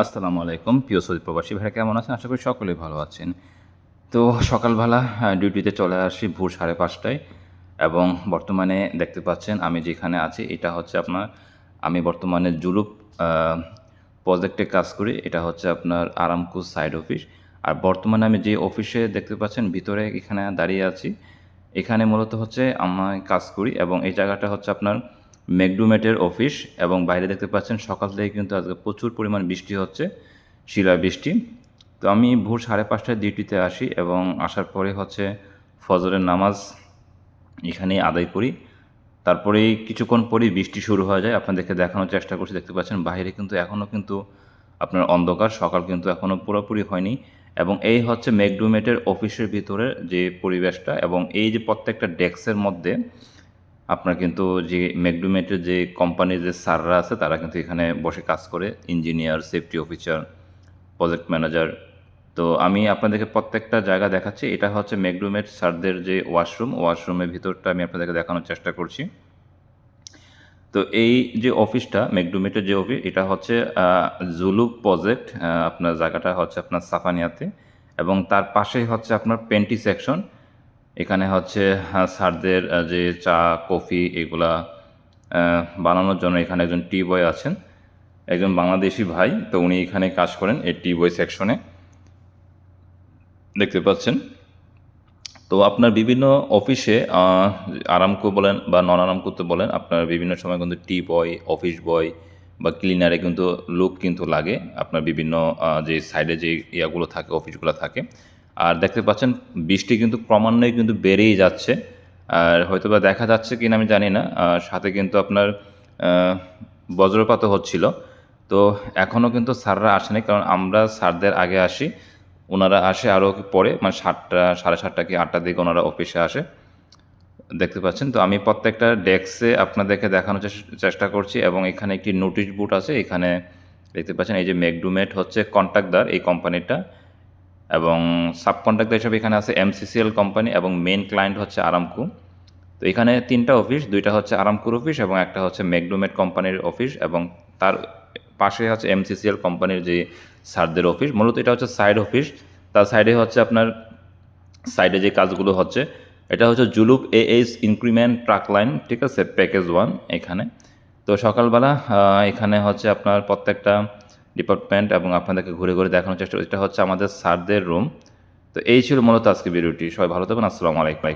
আসসালামু আলাইকুম। প্রিয় সৌদি প্রবাসী ভাইরা, কেমন আছেন? আশা করি সকলেই ভালো আছেন। তো সকালবেলা ডিউটিতে চলে আসি ভোর সাড়ে পাঁচটায় এবং বর্তমানে দেখতে পাচ্ছেন আমি যেখানে আছি, এটা হচ্ছে আপনার, আমি বর্তমানে জুলুপ প্রজেক্টে কাজ করি, এটা হচ্ছে আপনার আরামকো সাইড অফিস। আর বর্তমানে আমি যে অফিসে দেখতে পাচ্ছেন, ভিতরে এখানে দাঁড়িয়ে আছি, এখানে মূলত হচ্ছে আমি কাজ করি এবং এই জায়গাটা হচ্ছে আপনার মেকডুমেটের অফিস এবং বাইরে দেখতে পাচ্ছেন সকাল থেকে কিন্তু আজকে প্রচুর পরিমাণ বৃষ্টি হচ্ছে শিলা বৃষ্টি তো আমি ভোর সাড়ে পাঁচটায় ডিউটিতে আসি এবং আসার পরে হচ্ছে ফজরের নামাজ এখানেই আদায় করি। তারপরে কিছুক্ষণ পরেই বৃষ্টি শুরু হয়ে যায়, আপনাদেরকে দেখানোর চেষ্টা করছি, দেখতে পাচ্ছেন বাইরে কিন্তু এখনও কিন্তু আপনার অন্ধকার, সকাল কিন্তু এখনও পুরোপুরি হয়নি এবং এই হচ্ছে মেকডুমেটের অফিসের ভিতরে যে পরিবেশটা এবং এই যে প্রত্যেকটা ডেস্কের মধ্যে আপনার কিন্তু যে মেকডুমেটের যে কোম্পানির যে স্যাররা আছে, তারা কিন্তু এখানে বসে কাজ করে। Engineer safety officer project manager তো আমি আপনাদেরকে প্রত্যেকটা জায়গা দেখাচ্ছি। এটা হচ্ছে মেকডুমেট স্যারদের যে ওয়াশরুম ওয়াশরুমের ভিতরটা আমি আপনাদেরকে দেখানোর চেষ্টা করছি। তো এই যে অফিসটা মেকডুমেটের যে অফিস এটা হচ্ছে জুলুক প্রজেক্ট আপনার জায়গাটা হচ্ছে আপনার সাফানিয়াতে। এবং তার পাশেই হচ্ছে আপনার পেন্টি সেকশন এখানে হচ্ছে স্যারদের যে চা, কফি এগুলা বানানোর জন্য এখানে একজন টি বয় আছেন। একজন বাংলাদেশি ভাই, তো উনি এখানে কাজ করেন এই টি বয় সেকশনে দেখতে পাচ্ছেন? তো আপনার বিভিন্ন অফিসে আরামকো বলেন বা নন আরামকোতে বলেন, আপনার বিভিন্ন সময় কিন্তু টি বয় অফিস বয় বা ক্লিনারে কিন্তু লোক কিন্তু লাগে। আপনার বিভিন্ন যে সাইডে যে ইয়াগুলো থাকে অফিসগুলো থাকে। আর দেখতে পাচ্ছেন বৃষ্টি কিন্তু ক্রমান্বয়ে কিন্তু বেড়েই যাচ্ছে। আর হয়তো বা দেখা যাচ্ছে কিনা আমি জানি না। আর সাথে কিন্তু আপনার বজ্রপাতও হচ্ছিল। তো এখনও কিন্তু স্যাররা আসেনি কারণ আমরা স্যারদের আগে আসি। ওনারা আসে আরও পরে মানে সাতটা, সাড়ে সাতটা কি আটটার দিকে ওনারা অফিসে আসে। দেখতে পাচ্ছেন, তো আমি প্রত্যেকটা ডেস্কে আপনাদেরকে দেখানোর চেষ্টা করছি এবং এখানে একটি নোটিশ বোর্ড আছে। এখানে দেখতে পাচ্ছেন এই যে মেকডুমেট হচ্ছে কন্ট্রাক্টদার এই কোম্পানিটা। এবং সাব কন্ট্রাক্টর হিসাবে এখানে আছে এমসিসিএল কোম্পানি এবং মেন ক্লায়েন্ট হচ্ছে আরামকু তো এখানে তিনটা অফিস দুইটা হচ্ছে আরামকুর অফিস এবং একটা হচ্ছে মেকডোমেট কোম্পানির অফিস এবং তার পাশে হচ্ছে এমসিসিএল কোম্পানির যে স্যারদের অফিস মূলত এটা হচ্ছে সাইড অফিস তার সাইডে হচ্ছে আপনার সাইডে যে কাজগুলো হচ্ছে, এটা হচ্ছে জুলুপ A H increment track line ঠিক আছে? প্যাকেজ ওয়ান এখানে। তো সকালবেলা এখানে হচ্ছে আপনার প্রত্যেকটা ডিপার্টমেন্ট এবং আপনাদেরকে ঘুরে ঘুরে দেখানোর চেষ্টা এটা হচ্ছে আমাদের স্যারদের রুম তো এই ছিল মূলত আজকে ভিডিওটি সবাই ভালো থাকবেন। আসসালামু আলাইকুম।